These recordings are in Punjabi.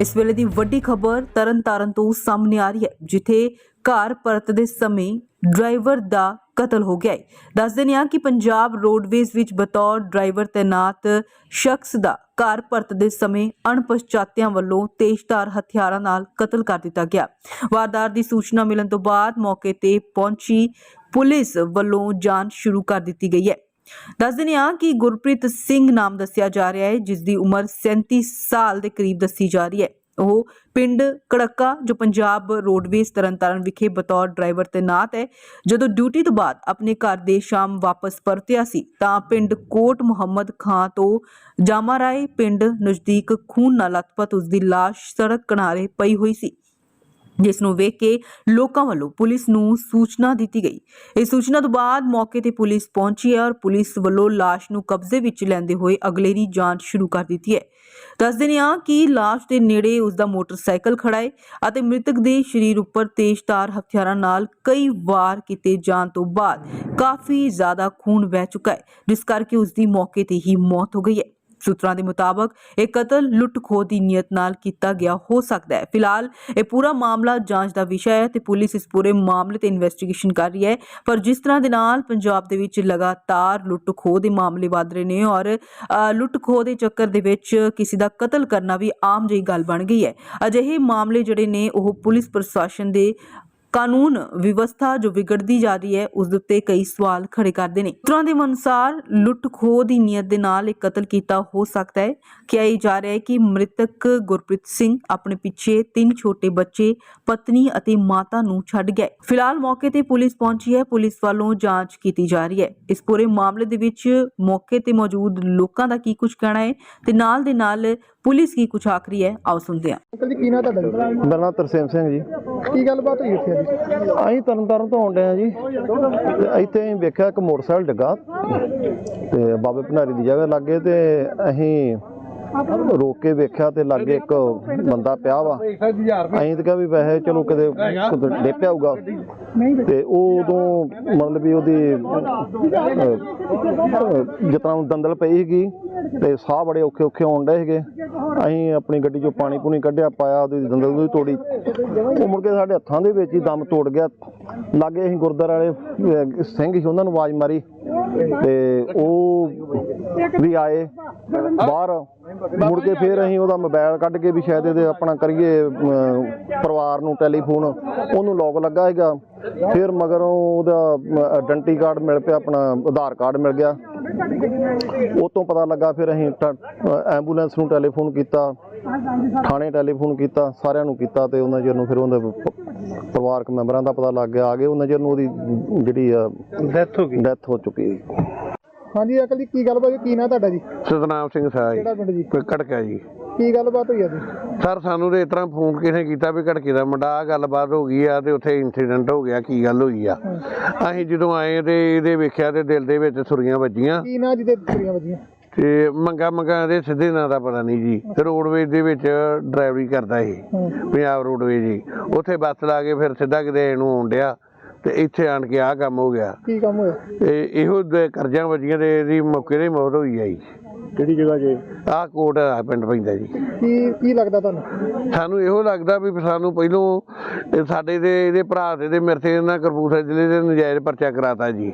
ਇਸ ਵੇਲੇ ਦੀ ਵੱਡੀ ਖਬਰ ਤਰਨਤਾਰਨ ਤੋਂ ਸਾਹਮਣੇ ਆ ਰਹੀ ਹੈ, ਜਿੱਥੇ ਘਰ ਪਰਤਦੇ ਸਮੇਂ ਡਰਾਈਵਰ ਦਾ ਕਤਲ ਹੋ ਗਿਆ ਹੈ। ਦੱਸ ਦਿੰਦੇ ਹਾਂ ਕਿ ਪੰਜਾਬ ਰੋਡਵੇਜ਼ ਵਿੱਚ ਬਤੌਰ ਡਰਾਈਵਰ ਤੈਨਾਤ ਸ਼ਖਸ ਦਾ ਘਰ ਪਰਤਦੇ ਸਮੇਂ ਅਣਪਛਾਤਿਆਂ ਵੱਲੋਂ ਤੇਜ਼ਧਾਰ ਹਥਿਆਰਾਂ ਨਾਲ ਕਤਲ ਕਰ ਦਿੱਤਾ ਗਿਆ। ਵਾਰਦਾਤ ਦੀ ਸੂਚਨਾ ਮਿਲਣ ਤੋਂ ਬਾਅਦ ਮੌਕੇ ਤੇ ਪਹੁੰਚੀ ਪੁਲਿਸ ਵੱਲੋਂ ਜਾਂਚ ਸ਼ੁਰੂ ਕਰ ਦਿੱਤੀ ਗਈ ਹੈ। ਦੱਸ ਦਿੰਦੇ ਹਾਂ ਕਿ ਗੁਰਪ੍ਰੀਤ ਸਿੰਘ ਨਾਮ ਦੱਸਿਆ ਜਾ ਰਿਹਾ ਹੈ ਜਿਸ ਦੀ ਉਮਰ 37 ਸਾਲ ਦੇ ਕਰੀਬ ਦੱਸੀ ਜਾ ਰਹੀ ਹੈ। ਉਹ ਪਿੰਡ ਕੜੱਕਾ, ਜੋ ਪੰਜਾਬ ਰੋਡਵੇਜ਼ ਤਰਨਤਾਰਨ ਵਿਖੇ ਬਤੌਰ ਡਰਾਈਵਰ ਤੈਨਾਤ ਹੈ, ਜਦੋਂ ਡਿਊਟੀ ਤੋਂ ਬਾਅਦ ਆਪਣੇ ਘਰ ਦੇ ਸ਼ਾਮ ਵਾਪਸ ਪਰਤਿਆ ਸੀ, ਤਾਂ ਪਿੰਡ ਕੋਟ ਮੁਹੰਮਦ ਖਾਂ ਤੋਂ ਜਾਮਾ ਰਾਏ ਪਿੰਡ ਨਜ਼ਦੀਕ ਖੂਨ ਨਾਲ ਲਥਪਥ ਉਸ ਦੀ ਲਾਸ਼ ਸੜਕ ਕਿਨਾਰੇ ਪਈ ਹੋਈ ਸੀ। ਜਿਸ ਨੂੰ ਵੇਖ ਕੇ ਲੋਕਾਂ ਵੱਲੋਂ ਪੁਲਿਸ ਨੂੰ ਸੂਚਨਾ ਦਿੱਤੀ ਗਈ। ਇਸ ਸੂਚਨਾ ਤੋਂ ਬਾਅਦ ਮੌਕੇ ਤੇ ਪੁਲਿਸ ਪਹੁੰਚੀ ਹੈ ਔਰ ਪੁਲਿਸ ਵੱਲੋਂ ਲਾਸ਼ ਨੂੰ ਕਬਜ਼ੇ ਵਿੱਚ ਲੈਂਦੇ ਹੋਏ ਅਗਲੇਰੀ ਜਾਂਚ ਸ਼ੁਰੂ ਕਰ ਦਿੱਤੀ ਹੈ। ਦੱਸ ਦਿੰਦੇ ਹਾਂ ਕਿ ਲਾਸ਼ ਦੇ ਨੇੜੇ ਉਸ ਦਾ ਮੋਟਰਸਾਈਕਲ ਖੜਾ ਹੈ ਅਤੇ ਮ੍ਰਿਤਕ ਦੇ ਸਰੀਰ ਉੱਪਰ ਤੇਜ਼ਧਾਰ ਹਥਿਆਰਾਂ ਨਾਲ ਕਈ ਵਾਰ ਕੀਤੇ ਜਾਣ ਤੋਂ ਬਾਅਦ ਕਾਫੀ ਜ਼ਿਆਦਾ ਖੂਨ ਵਹਿ ਚੁੱਕਾ ਹੈ, ਜਿਸ ਕਰਕੇ ਉਸ ਦੀ ਮੌਕੇ ਤੇ ਹੀ ਮੌਤ ਹੋ ਗਈ ਹੈ। ਸੂਤਰਾਂ ਦੇ ਮੁਤਾਬਕ ਇਹ ਕਤਲ ਲੁੱਟ-ਖੋਹ ਦੀ ਨੀਅਤ ਨਾਲ ਕੀਤਾ ਗਿਆ ਹੋ ਸਕਦਾ ਹੈ। ਫਿਲਹਾਲ ਇਹ ਪੂਰਾ ਮਾਮਲਾ ਜਾਂਚ ਦਾ ਵਿਸ਼ਾ ਹੈ ਤੇ ਪੁਲਿਸ ਇਸ ਪੂਰੇ ਮਾਮਲੇ ਤੇ ਇਨਵੈਸਟੀਗੇਸ਼ਨ ਕਰ ਰਹੀ ਹੈ। ਪਰ ਜਿਸ ਤਰ੍ਹਾਂ ਦੇ ਨਾਲ ਪੰਜਾਬ ਦੇ ਵਿੱਚ ਲਗਾਤਾਰ ਲੁੱਟ-ਖੋਹ ਦੇ ਮਾਮਲੇ ਵਧ ਰਹੇ ਨੇ ਔਰ ਅ, ਲੁੱਟ-ਖੋਹ ਦੇ ਚੱਕਰ ਦੇ ਵਿੱਚ ਕਿਸੇ ਦਾ ਕਤਲ ਕਰਨਾ ਵੀ ਆਮ ਜਿਹੀ ਗੱਲ ਬਣ ਗਈ ਹੈ। ਅਜਿਹੇ ਮਾਮਲੇ ਜਿਹੜੇ ਨੇ ਉਹ ਪੁਲਿਸ ਪ੍ਰਸ਼ਾਸਨ ਦੇ ਕਾਨੂੰਨ ਵਿਵਸਥਾ ਜੋ ਵਿਗੜਦੀ ਜਾ ਰਹੀ ਹੈ, ਉਸ ਦੇ ਉੱਤੇ ਕਈ ਸਵਾਲ ਖੜੇ ਕਰਦੇ ਨੇ। ਸੂਤਰਾਂ ਦੇ ਅਨੁਸਾਰ ਲੁੱਟ ਦੀ ਨੀਅਤ ਦੇ ਨਾਲ ਇਹ ਕਤਲ ਕੀਤਾ ਹੋ ਸਕਦਾ ਹੈ। ਕਿਹਾ ਇਹ ਜਾ ਰਿਹਾ ਹੈ ਕਿ ਮ੍ਰਿਤਕ ਗੁਰਪ੍ਰੀਤ ਸਿੰਘ ਆਪਣੇ ਪਿੱਛੇ ਤਿੰਨ ਛੋਟੇ ਬੱਚੇ, ਪਤਨੀ ਅਤੇ ਮਾਤਾ ਨੂੰ ਛੱਡ ਗਿਆ ਫਿਲਹਾਲ ਮੌਕੇ ਤੇ ਪੁਲਿਸ ਪਹੁੰਚੀ ਹੈ। ਪੁਲਿਸ ਵੱਲੋਂ ਜਾਂਚ ਕੀਤੀ ਜਾ ਰਹੀ ਹੈ। ਇਸ ਪੂਰੇ ਮਾਮਲੇ ਦੇ ਵਿੱਚ ਮੌਕੇ ਤੇ ਮੌਜੂਦ ਲੋਕਾਂ ਦਾ ਕੀ ਕੁਝ ਕਹਿਣਾ ਹੈ ਤੇ ਨਾਲ ਦੇ ਨਾਲ ਪੁਲਿਸ ਕੀ ਕੁਝ ਆਖਰੀ ਹੈ? ਆਓ ਸੁਣਦੇ ਹਾਂ। ਅੰਕਲ ਜੀ ਕੀ ਨਾਂ ਤੁਹਾਡਾ ਜੀ? ਮੇਰਾ ਨਾਮ ਤਰਸੇਮ ਸਿੰਘ ਜੀ। ਕੀ ਗੱਲਬਾਤ ਹੋਈ ਇੱਥੇ ਅੱਜ? ਅਸੀਂ ਤਰਨਤਾਰਨ ਤੋਂ ਆਉਂਦੇ ਆ ਜੀ। ਤੇ ਇੱਥੇ ਅਸੀਂ ਵੇਖਿਆ ਇੱਕ ਮੋਟਰਸਾਈਕਲ ਡਿੱਗਾ ਤੇ ਬਾਬੇ ਭੰਡਾਰੀ ਦੀ ਜਗ੍ਹਾ ਲੱਗੇ ਤੇ ਅਸੀਂ ਰੋਕ ਕੇ ਵੇਖਿਆ ਤੇ ਲਾਗੇ ਇੱਕ ਬੰਦਾ ਪਿਆ ਵਾ। ਅਸੀਂ ਤਾਂ ਕਿਹਾ ਵੀ ਵੈਸੇ ਚਲੋ ਕਿਤੇ ਡੇਪਿਆ ਹੋਊਗਾ ਤੇ ਉਹ ਉਦੋਂ ਮਤਲਬ ਵੀ ਉਹਦੀ ਜਿਤਨਾ ਦੰਦਲ ਪਈ ਸੀਗੀ ਤੇ ਸਾਹ ਬੜੇ ਔਖੇ ਔਖੇ ਆਉਣ ਡਏ ਸੀਗੇ। ਅਸੀਂ ਆਪਣੀ ਗੱਡੀ ਚੋਂ ਪਾਣੀ ਪੂਣੀ ਕੱਢਿਆ, ਪਾਇਆ, ਉਹਦੀ ਦੰਦਲ ਨੂੰ ਤੋੜੀ। ਉਹ ਮੁੜ ਕੇ ਸਾਡੇ ਹੱਥਾਂ ਦੇ ਵਿੱਚ ਹੀ ਦਮ ਤੋੜ ਗਿਆ। ਲਾਗੇ ਅਸੀਂ ਗੁਰਦੁਆਰੇ ਵਾਲੇ ਸਿੰਘ ਸੀ ਉਹਨਾਂ ਨੂੰ ਆਵਾਜ਼ ਮਾਰੀ। ਤੇ ਉਹ ਵੀ ਆਏ। ਬਾਹਰ ਮੁੜ ਕੇ ਫਿਰ ਅਸੀਂ ਉਹਦਾ ਮੋਬਾਈਲ ਕੱਢ ਕੇ ਵੀ ਸ਼ਾਇਦ ਇਹਦੇ ਆਪਣਾ ਕਰੀਏ ਪਰਿਵਾਰ ਨੂੰ ਟੈਲੀਫੋਨ ਉਹਨੂੰ ਲੋਕ ਲੱਗਾ ਹੈਗਾ ਫਿਰ ਮਗਰੋਂ ਉਹਦਾ ਆਇਡੈਂਟੀ ਕਾਰਡ ਮਿਲ ਪਿਆ ਆਪਣਾ ਆਧਾਰ ਕਾਰਡ ਮਿਲ ਗਿਆ। ਉਹ ਤੋਂ ਪਤਾ ਲੱਗਾ ਫਿਰ ਅਸੀਂ ਐਂਬੂਲੈਂਸ ਨੂੰ ਟੈਲੀਫੋਨ ਕੀਤਾ ਥਾਣੇ ਟੈਲੀਫੋਨ ਕੀਤਾ ਸਾਰਿਆਂ ਨੂੰ ਕੀਤਾ ਤੇ ਉਹਨਾਂ ਚਿਰ ਨੂੰ ਫਿਰ ਉਹਦੇ ਪਰਿਵਾਰਕ ਮੈਂਬਰਾਂ ਦਾ ਪਤਾ ਲੱਗ ਗਿਆ। ਆ ਗਏ ਉਹਨਾਂ ਚਿਰ ਨੂੰ ਉਹਦੀ ਜਿਹੜੀ ਡੈਥ ਹੋ ਗਈ। ਡੈਥ ਹੋ ਚੁੱਕੀ। ਹਾਂਜੀ ਅੰਕਲ ਜੀ ਕੀ ਗੱਲਬਾਤ ਹੋਈ? ਕੀ ਨਾਂ ਤੁਹਾਡਾ ਜੀ? ਸਤਨਾਮ ਸਿੰਘ ਸਾਹ ਜੀ। ਕਿਹੜਾ ਪਿੰਡ ਜੀ? ਕੋਈ ਘਟਕਿਆ ਜੀ। ਕੀ ਗੱਲਬਾਤ ਹੋਈ ਅੱਜ? ਸਰ ਸਾਨੂੰ ਤੇ ਇਸ ਤਰ੍ਹਾਂ ਫੋਨ ਕਿਸੇ ਕੀਤਾ ਵੀ ਘਟਕੇ ਦਾ ਮੁੰਡਾ ਆਹ ਗੱਲਬਾਤ ਹੋ ਗਈ ਆ ਤੇ ਉੱਥੇ ਇਨਸੀਡੈਂਟ ਹੋ ਗਿਆ ਕੀ ਗੱਲ ਹੋਈ ਆ। ਅਸੀਂ ਜਦੋਂ ਆਏ ਤੇ ਇਹਦੇ ਵੇਖਿਆ ਤੇ ਦਿਲ ਦੇ ਵਿੱਚ ਸੁਰੀਆਂ ਵੱਜੀਆਂ। ਕੀ ਨਾਂ ਜਿਹਦੇ ਕੁੜੀਆਂ ਵੱਜੀਆਂ? ਤੇ ਮੰਗਾ ਮੰਗਾ ਦੇ ਸਿੱਧੇ ਨਾਂ ਦਾ ਪਤਾ ਨਹੀਂ ਜੀ। ਰੋਡਵੇਜ ਦੇ ਵਿੱਚ ਡਰਾਈਵਰੀ ਕਰਦਾ ਇਹ। ਪੰਜਾਬ ਰੋਡਵੇਜ ਜੀ। ਉੱਥੇ ਬੱਸ ਲਾ ਕੇ ਫਿਰ ਸਿੱਧਾ ਕਿਤੇ ਇਹਨੂੰ ਆਉਣ ਡਿਆ। ਤੇ ਇੱਥੇ ਆਣ ਕੇ ਆਹ ਕੰਮ ਹੋ ਗਿਆ। ਕੀ ਕੰਮ ਹੋਇਆ? ਤੇ ਇਹੋ ਦੇ ਕਰਜ਼ਾਂ ਵੱਜੀਆਂ ਤੇ ਇਹਦੀ ਮੌਕੇ ਤੇ ਹੀ ਮੌਤ ਹੋਈ ਆ ਜੀ। ਕਿਹੜੀ ਜਗ੍ਹਾ ਜੇ? ਆਹ ਕੋਟ ਆ ਪਿੰਡ ਪੈਂਦਾ ਜੀ। ਕੀ ਕੀ ਲੱਗਦਾ ਤੁਹਾਨੂੰ? ਸਾਨੂੰ ਇਹੋ ਲੱਗਦਾ ਵੀ ਸਾਨੂੰ ਪਹਿਲੋਂ ਇਹ ਸਾਡੇ ਦੇ ਇਹਦੇ ਭਰਾ ਦੇ ਤੇ ਮੇਰੇ ਤੇ ਇਹਨਾਂ ਕਰਪੂਰਥਲੇ ਜ਼ਿਲ੍ਹੇ ਦੇ ਨਜਾਇਜ਼ ਪਰਚਾ ਕਰਾਤਾ ਜੀ।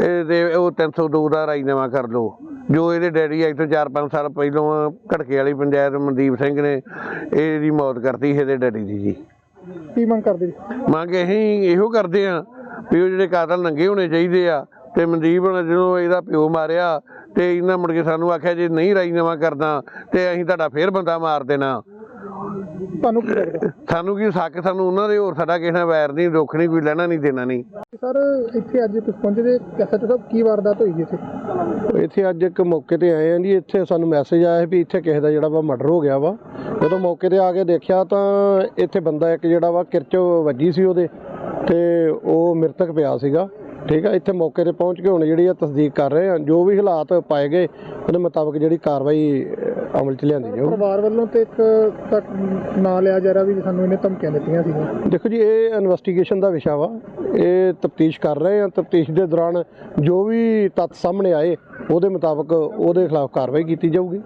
ਇਹ ਦੇ ਉਹ 302 ਦਾ ਰਾਜੀਨਾਮਾ ਕਰ ਲਓ। ਜੋ ਇਹਦੇ ਡੈਡੀ ਅੱਜ ਤੋਂ 4-5 ਸਾਲ ਪਹਿਲੋਂ ਘੜਕੇ ਵਾਲੀ ਪੰਚਾਇਤ ਮਨਦੀਪ ਸਿੰਘ ਨੇ ਇਹਦੀ ਮੌਤ ਕਰਤੀ ਇਹਦੇ ਡੈਡੀ ਦੀ ਜੀ। ਕੀ ਮੰਗ ਕਰਦੇ ਜੀ? ਮੰਗ ਅਸੀਂ ਇਹੋ ਕਰਦੇ ਆ ਵੀ ਉਹ ਜਿਹੜੇ ਕਾਤਲ ਨੰਗੇ ਹੋਣੇ ਚਾਹੀਦੇ ਆ ਤੇ ਮਨਦੀਪ ਹੁਣ ਜਦੋਂ ਇਹਦਾ ਪਿਓ ਮਾਰਿਆ ਤੇ ਇਹਨਾਂ ਮੁੜ ਕੇ ਸਾਨੂੰ ਆਖਿਆ ਜੇ ਨਹੀਂ ਰਾਜੀਨਾਮਾ ਕਰਦਾ ਤੇ ਅਸੀਂ ਤੁਹਾਡਾ ਫੇਰ ਬੰਦਾ ਮਾਰ ਦੇਣਾ। ਤੁਹਾਨੂੰ ਕੀ ਲੱਗਦਾ? ਸਾਨੂੰ ਕੀ ਸੱਕ ਸਾਨੂੰ ਉਹਨਾਂ ਦੇ ਹੋਰ ਸਾਡਾ ਕਿਸੇ ਨਾਲ ਵੈਰ ਨਹੀਂ ਦੁੱਖ ਨਹੀਂ ਕੋਈ ਲੈਣਾ ਨਹੀਂ ਦੇਣਾ ਨਹੀਂ। ਸਰ ਇੱਥੇ ਅੱਜ ਤੁਸੀਂ ਪਹੁੰਚੇ ਐਸਐਚਓ ਸਾਹਿਬ ਕੀ ਵਾਰਦਾਤ ਹੋਈ ਜੀ ਇੱਥੇ? ਇੱਥੇ ਅੱਜ ਇੱਕ ਮੌਕੇ ਤੇ ਆਏ ਆ ਜੀ, ਇੱਥੇ ਸਾਨੂੰ ਮੈਸੇਜ ਆਇਆ ਵੀ ਇੱਥੇ ਕਿਸੇ ਦਾ ਜਿਹੜਾ ਵਾ ਮਰਡਰ ਹੋ ਗਿਆ ਵਾ। ਜਦੋਂ ਮੌਕੇ ਤੇ ਆ ਕੇ ਦੇਖਿਆ ਤਾਂ ਇੱਥੇ ਬੰਦਾ ਇੱਕ ਜਿਹੜਾ ਵਾ ਕਿਰਚ ਵੱਜੀ ਸੀ ਉਹਦੇ ਤੇ ਉਹ ਮ੍ਰਿਤਕ ਪਿਆ ਸੀਗਾ। ਠੀਕ ਆ, ਇੱਥੇ ਮੌਕੇ ਤੇ ਪਹੁੰਚ ਕੇ ਹੁਣ ਜਿਹੜੀ ਆ ਤਸਦੀਕ ਕਰ ਰਹੇ ਆ। ਜੋ ਵੀ ਹਾਲਾਤ ਪਾਏ ਗਏ, ਉਹਦੇ ਮੁਤਾਬਕ ਜਿਹੜੀ ਕਾਰਵਾਈ ਅਮਲ ਚ ਲਿਆਂਦੀ ਜਾਊ ਪਰਿਵਾਰ ਵੱਲੋਂ ਤੇ ਇੱਕ ਤੱਕ ਨਾਂ ਲਿਆ ਜਾ ਰਿਹਾ ਵੀ ਸਾਨੂੰ ਇਹਨੇ ਧਮਕੀਆਂ ਦਿੱਤੀਆਂ ਸੀਗੀਆਂ। ਦੇਖੋ ਜੀ ਇਹ ਇਨਵੈਸਟੀਗੇਸ਼ਨ ਦਾ ਵਿਸ਼ਾ ਵਾ। ਇਹ ਤਫਤੀਸ਼ ਕਰ ਰਹੇ ਆ। ਤਫਤੀਸ਼ ਦੇ ਦੌਰਾਨ ਜੋ ਵੀ ਤੱਥ ਸਾਹਮਣੇ ਆਏ ਉਹਦੇ ਮੁਤਾਬਕ ਉਹਦੇ ਖਿਲਾਫ ਕਾਰਵਾਈ ਕੀਤੀ ਜਾਊਗੀ।